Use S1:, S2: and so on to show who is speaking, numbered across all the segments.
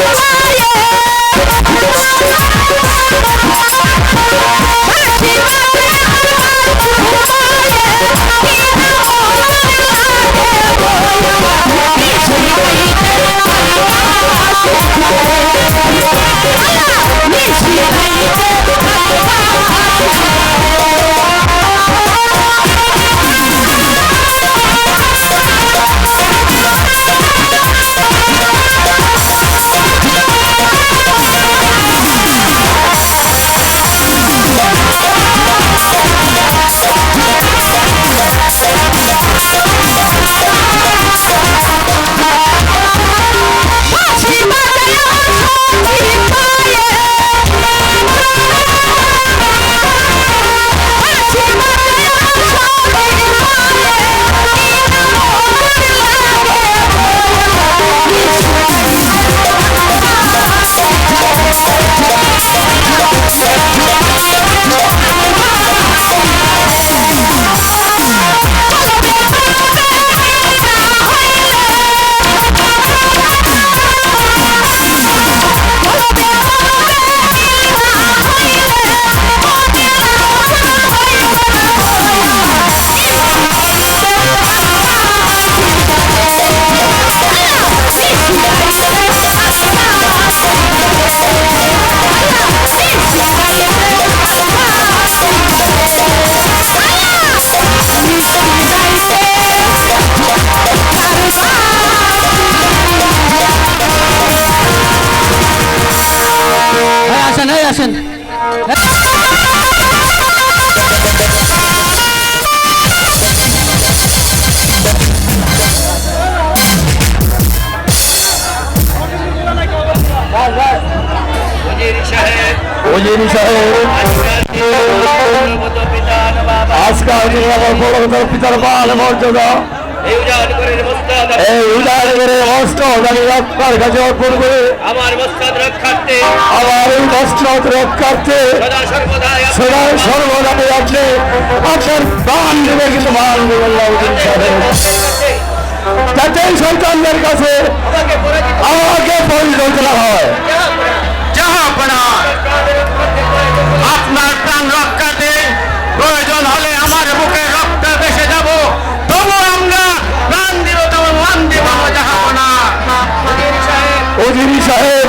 S1: হ্যাঁ
S2: ওজিরি সাহেব আজকাল পিতার মান মর্যাদা এই উদার করে মস্ত আমি আপনার কাছে অর্পণ করে।
S3: আমার মস্তাদ রক্ষার্থে।
S2: আমার এই মস্ত রক্ষার্থে।
S3: সদা সর্বদাই
S2: আপনি আপনার প্রাণ দেবে কিন্তু মান দেবেন যাতে সন্তানদের কাছে
S3: আমাকে
S2: পরিকল্পনা হয়।
S4: জাহাপনা আপনার
S2: ওজিরি সাহেব।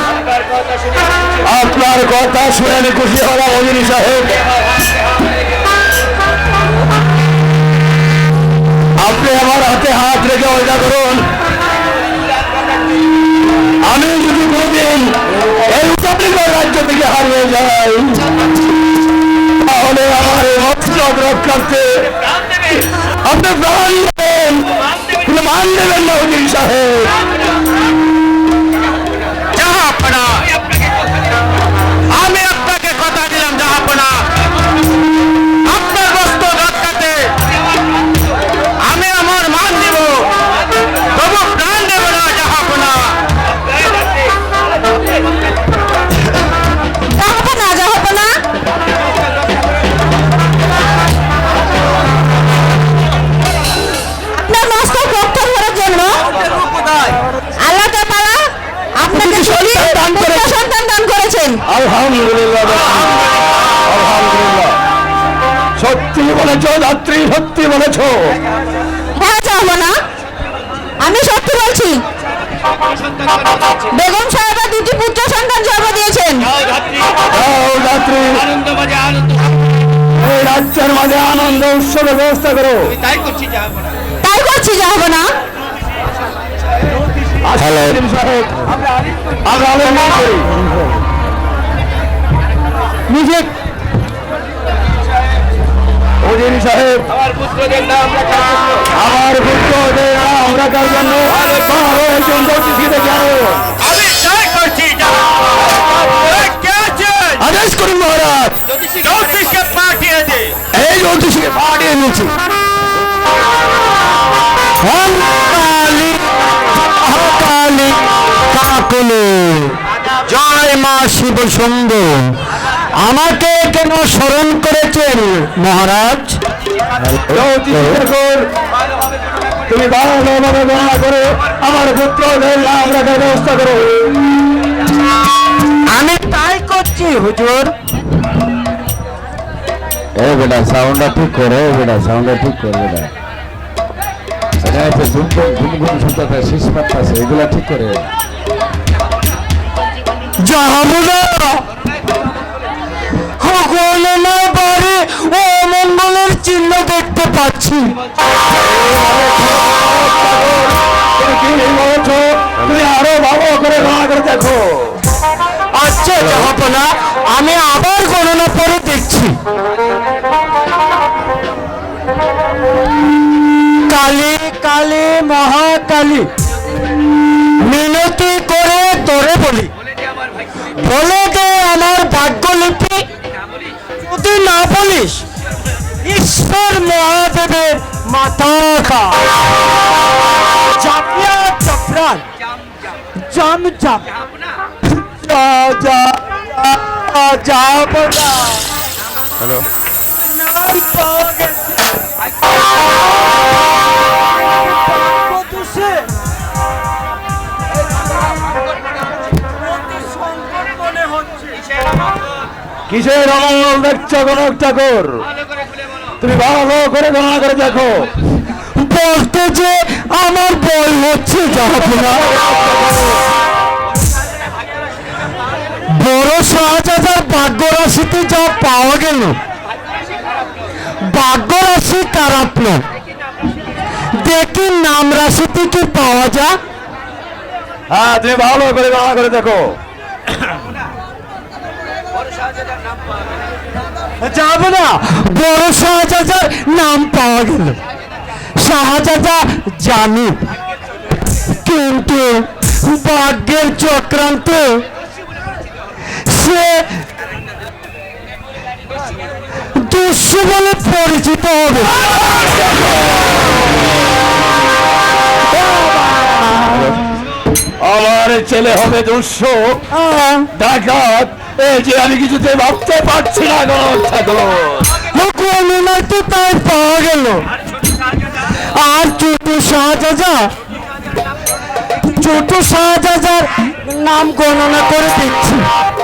S2: আপনার কথা শুনে আমি খুশি হলাম ওজিরি সাহেব। আপনি আমার হাতে হাত রেখে ওইটা করুন। আমি যদি কোনদিন এই রিপাবলিকের রাজ্য থেকে হারিয়ে যাই, তাহলে আমার এই মস্ত রক্ষার্থে আপনি প্রাণ দেবেন। মান দেবেন না সাহেব। বলেছ যাত্রী সত্যি বলেছ।
S5: হ্যাঁ জাহাপনা আমি সত্যি বলছি। বেগম সাহেবা দুটি পুত্র সন্তান জন্ম দিয়েছেন।
S2: এই রাজ্যের মাঝে আনন্দ উৎসবের ব্যবস্থা করো।
S3: তাই করছি যাব না।
S5: তাই
S2: হ্যালো সাহেব। আমরা
S3: পুত্রদের নাম রাখার জন্য।
S2: আমার পুত্রদের নাম রাখার জন্য আদেশ করুন মহারাজ।
S4: জ্যোতিষকে পাঠিয়ে দে।
S2: এই জ্যোতিষীকে পাঠিয়ে
S4: কাকলে। জয় মা শিব শম্ভু আমাকে কেন স্মরণ করেছেন মহারাজ?
S2: তুমি ভালোভাবে গণনা করে আমার নাম রাখার ব্যবস্থা করো।
S5: আমি তাই করছি হুজুর।
S2: এ বেটা সাউন্ডটা ঠিক করে এ বেটা সাউন্ডটা ঠিক করে বেটা। হচ্ছে ঝুমঝুম ঘুমঘুম শুনতে পাত্তা আছে এগুলা ঠিক করে।
S5: জাহাবুদা গণনা ও মঙ্গলের চিহ্ন দেখতে পাচ্ছি।
S2: আরও ভালো করে দেখো
S5: আচ্ছা জাহাপনা, আমি আবার গণনা করে দেখছি। কালী কালী, মহাকালী বলা
S4: হ্যালো।
S2: কিসের অমঙ্গল দেখছ গণক ঠাকুর? তুমি ভালো করে গণনা করে দেখো।
S5: বলতে যে আমার বই হচ্ছে জাহাপনা বড় শাহজাদার ভাগ্য রাশিতে যা পাওয়া গেল ভাগ্য রাশি খারাপ না দেখি নাম রাশিতে কি পাওয়া যায়।
S2: হ্যাঁ তুমি ভালো করে গণনা করে দেখো।
S5: যাবে না বড় শাহজাদার নাম পাওয়া গেল। শাহজাদা জানি কিন্তু ভাগ্যের চক্রান্ত সে দুঃস্য বলে পরিচিত হবে।
S2: আমার ছেলে হবে দুঃস্ব ডাকাত। এই যে আমি কিছুতে ভাবতে পারছি না
S5: গণনায় তো তাই পাওয়া গেল। আর ছোট শাহজাদা ছোট শাহজাদার নাম গণনা করে দিচ্ছি। হ্যাঁ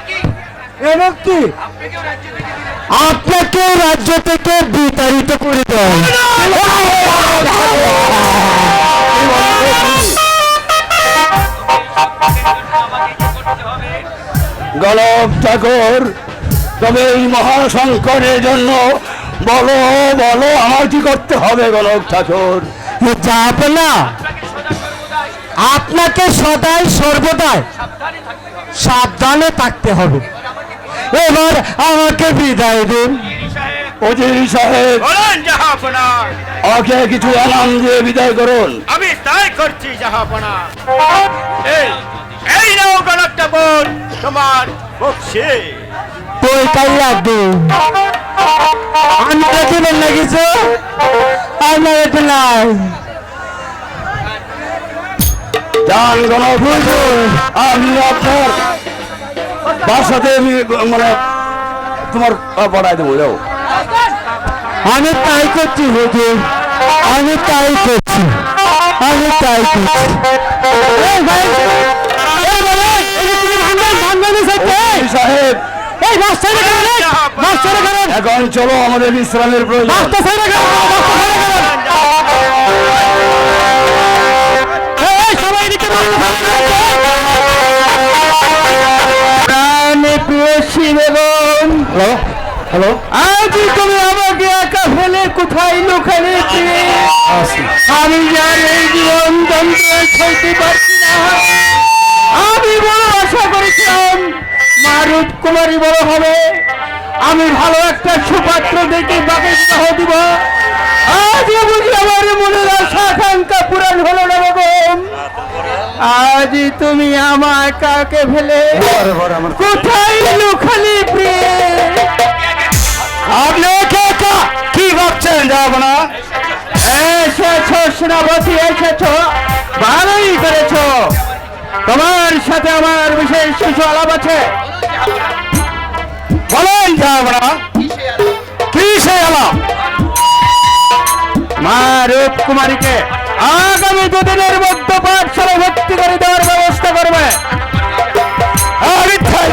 S2: কি
S5: আপনাকে রাজ্য থেকে বিতাড়িত করে দেয়
S2: গণক ঠাকুর তবে এই মহাসংকটের জন্য বলো বলো আমার কি করতে হবে গণক ঠাকুর?
S5: যাবে না আপনাকে সদাই সর্বদাই সাবধানে থাকতে হবে। এবার আমাকে বিদায় দিন।
S2: অজির সাহেব
S4: বলেন জাহাপনা।
S2: ওকে কিছু আনাম দিয়ে বিদায় করুন।
S4: আমি তাই করছি জাহাপনা। এই এই নাও গণকটা বল তোমার বকশে
S5: কই কাই লাগবে আমি দেখিবেন না কিছু আমার এটা নাই।
S2: যান গণক ঠাকুর, আমি আপনার বাসাতে আমি মানে তোমার পড়াই দেবো যাও।
S5: আমি তাই করছি হুজুর। আমি তাই করছি। আমি তাই করছি।
S2: সাহেব।
S5: এই করেন, করেন,
S2: এখন চলো আমাদের বিশ্রামের প্রয়োজন।
S5: বাসটা করেন, বাসটা করেন। এই, এই, সবাই এদিকে বাসটা করেন। প্রিয়সী বেগম
S2: হ্যালো হ্যালো
S5: আজ তুমি আমাকে একা ফেলে কোথায় লুকালে আমি আর এই জীবন যন্ত্র সইতে পারছি না। আমি বড় আশা করেছিলাম মা বড় হবে। আমি ভালো একটা সুপাত্র দেখে বিবাহ দিব। আজ বুঝি আমার মনের আশা আকাঙ্ক্ষা পূরণ হলো না আজ তুমি আমার কাকে ফেলে কোথায় লুখালি
S2: আপনি কি? ভাবছেন যাব না
S5: এসেছ সেনাপতি এসেছ। ভালোই করেছ। তোমার সাথে আমার বিশেষ কিছু আলাপ আছে।
S2: বলেন যাব না কি সে আলাপ?
S5: মা রূপ কুমারীকে আগামী দুদিনের মধ্যে পাঠশালা ভর্তি করে দেওয়ার ব্যবস্থা করবে।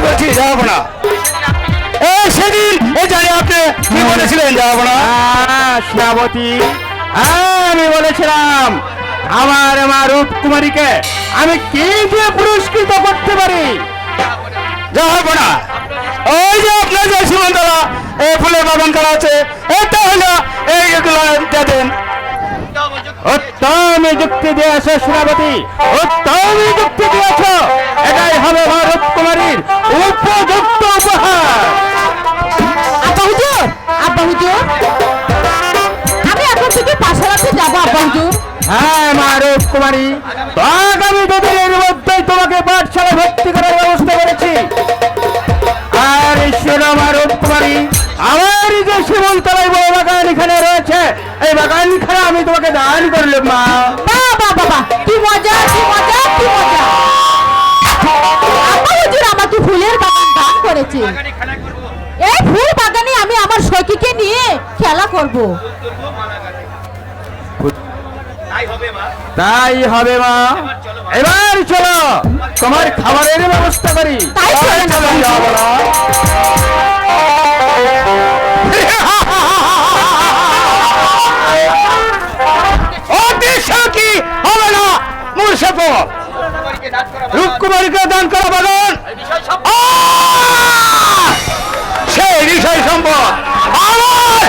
S2: বলছি যাব না। এ সেদিন এ জানি আপনি কি বলেছিলেন যাব না?
S5: আহ, আমি বলেছিলাম আমার মা আমি কি দিয়ে পুরস্কৃত করতে পারি?
S2: যাব না। ওই যে আপনার যে সীমান্তরা এই ফুলের বাগান করা আছে।
S5: যুক্তি দিয়েছ সেনাপতি। উত্তম যুক্তি দিয়েছ। এটাই হবে মা রূপ কুমারীর উপযুক্ত উপহার।
S1: আব্বা হুজুর আব্বা হুজুর। আমি এখন থেকে পাশারাতে যাব আব্বা হুজুর।
S5: হ্যাঁ মা কুমারী। তো আগামী দুদিনের মধ্যেই তোমাকে পাঠশালা ভর্তি করার ব্যবস্থা করেছি। আর শোনো মা কুমারী আমার যে বড় বাগান এখানে রয়েছে এই বাগানখানে আমি তোমাকে দান করলাম মা।
S3: এখানে
S1: এই ফুল বাগানে আমি আমার সখীকে নিয়ে খেলা করব।
S3: তাই হবে মা।
S5: তাই হবে মা। এবার চলো তোমার খাবারের ব্যবস্থা করি।
S1: তাই
S2: অদৃশ্য কি হবে না মূর্ষপ
S3: কুমারীকে
S2: রূপকুমারীকে দান করা বাগান! সেই বিষয় সম্পদ। আমার!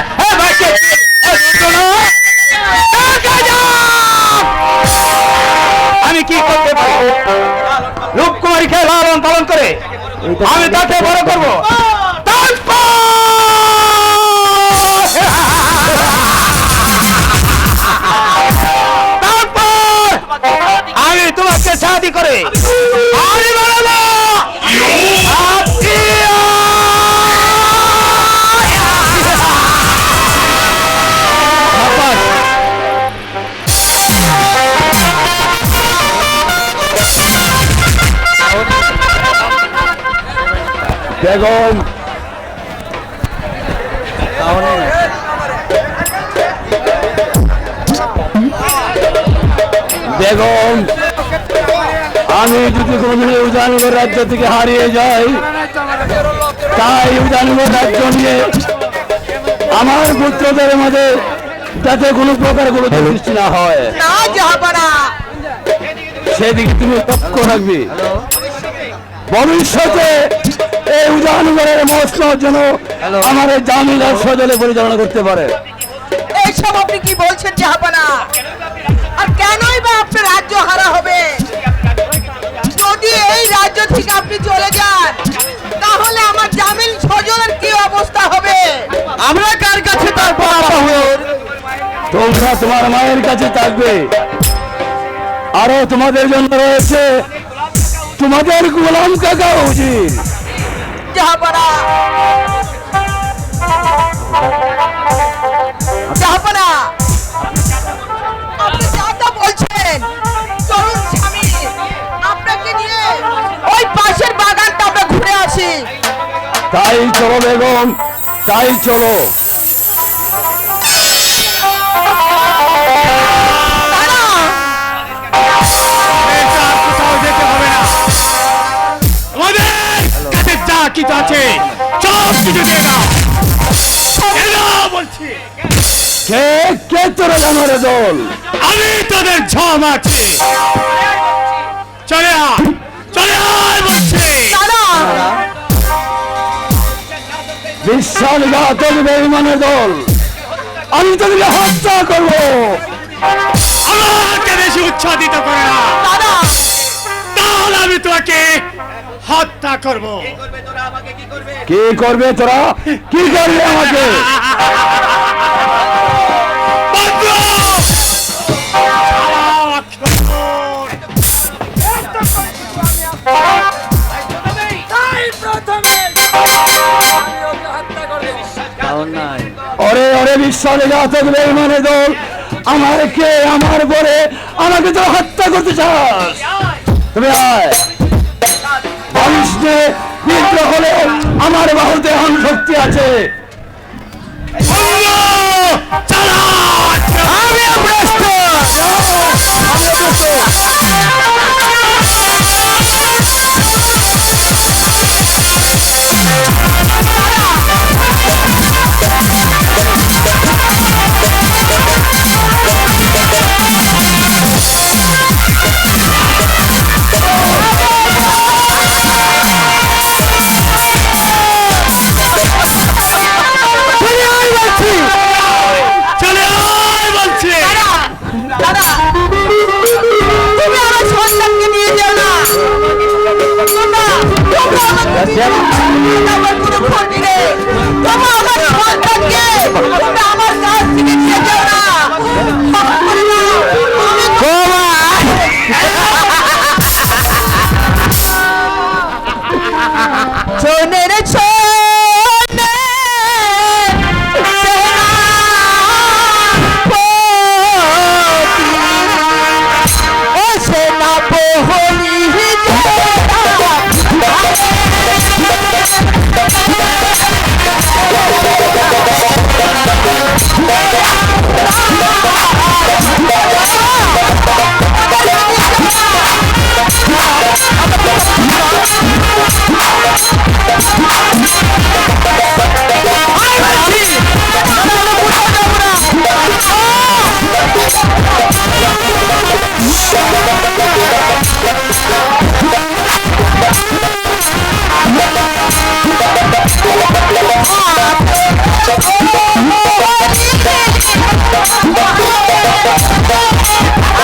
S2: আমি কি করতে পারি? রূপকুমারীকে লালন পালন করে আমি তাকে বড় করব। বেগম। বেগম আমি যদি কোনোদিন উজানগর রাজ্য থেকে হারিয়ে যাই তাই উজানগর রাজ্য নিয়ে আমার পুত্রদের মাঝে যাতে কোনো প্রকার কোনো সৃষ্টি না হয়।
S1: না যাব না
S2: সেদিকে তুমি লক্ষ্য রাখবে। ভবিষ্যতে এই উজানগরের মসনদ যেন আমার এই জামিলার সজলে পরিচালনা করতে পারে।
S6: এইসব আপনি কি বলছেন জাহাপানা আর কেনই বা আপনার রাজ্য হারা হবে? যদি এই রাজ্য থেকে আপনি চলে যান তাহলে আমার জামিল সজলের কি অবস্থা হবে?
S5: আমরা কার কাছে তারপর
S2: তোমরা তোমার মায়ের কাছে থাকবে। আরও তোমাদের জন্য রয়েছে তোমাদের গোলাম কাকা
S6: জাহাপানা। জাহাপানা। আপনি বলছেন তরুণ স্বামী আপনাকে নিয়ে ওই পাশের বাগানটা আমরা ঘুরে আসি।
S2: তাই চলো বেগম তাই চলো।
S4: কাছে আছে। সব কিছু দিয়ে দাও বলছি।
S2: কে কে তোরা আমার দল?
S4: আমি তোদের ঝম আছে। চলে আয়। চলে আয় বলছি।
S2: বিশ্বাসঘাতক বেইমানের দল। আমি তোদেরকে হত্যা করব।
S4: আমাকে বেশি উচ্ছ্বাদিত করে না। তাহলে আমি তোমাকে হত্যা করব।
S3: কি করবে?
S2: তোরা? কি করবে আমাকে?
S6: অরে অরে দল। আমাকে আমার আমাকে তো হত্যা করতে চাস? তুমি বিদ্রোহ হলে আমার বাহুতে এখন শক্তি আছে।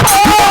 S5: আয়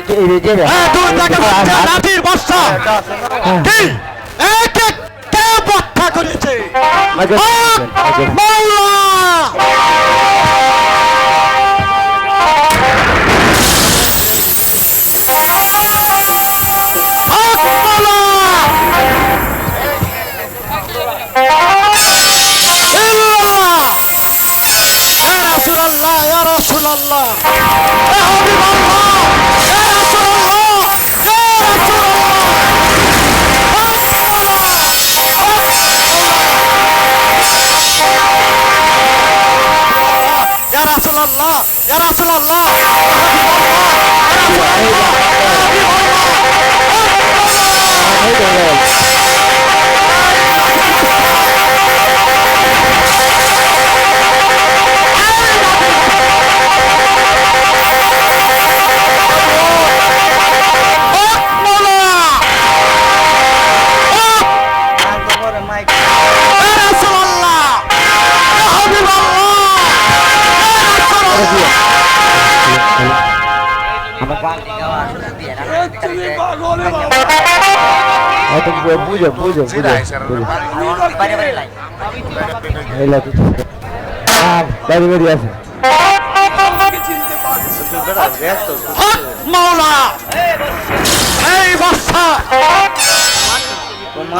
S7: হ্যাঁ দূর থেকে বাচ্চা লাঠির বর্ষা। কি? এক এক কে বর্ষা করেছে? মাওলা
S3: বুঝা বুঝা বুঝা বুঝা। বাড়ি বাড়ি আছে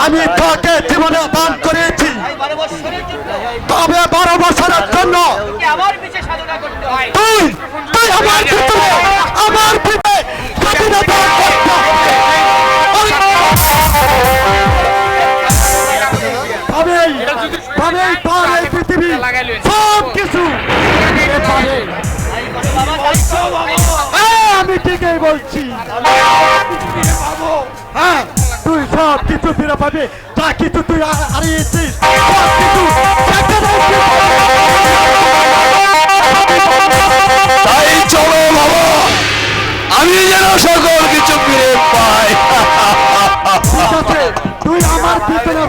S7: আমি তাকে জীবনে দান করেছি। তবে বারো বছরের জন্য সব কিছু। হ্যাঁ, আমি ঠিকই বলছি। হ্যাঁ তুই সব কিছু ফিরে পাবি। যা কিছু তুই হারিয়েছিস চলো আমি যেন সকল কিছু ফিরে পাই। ঠিক আছে তুই আমার পিছনে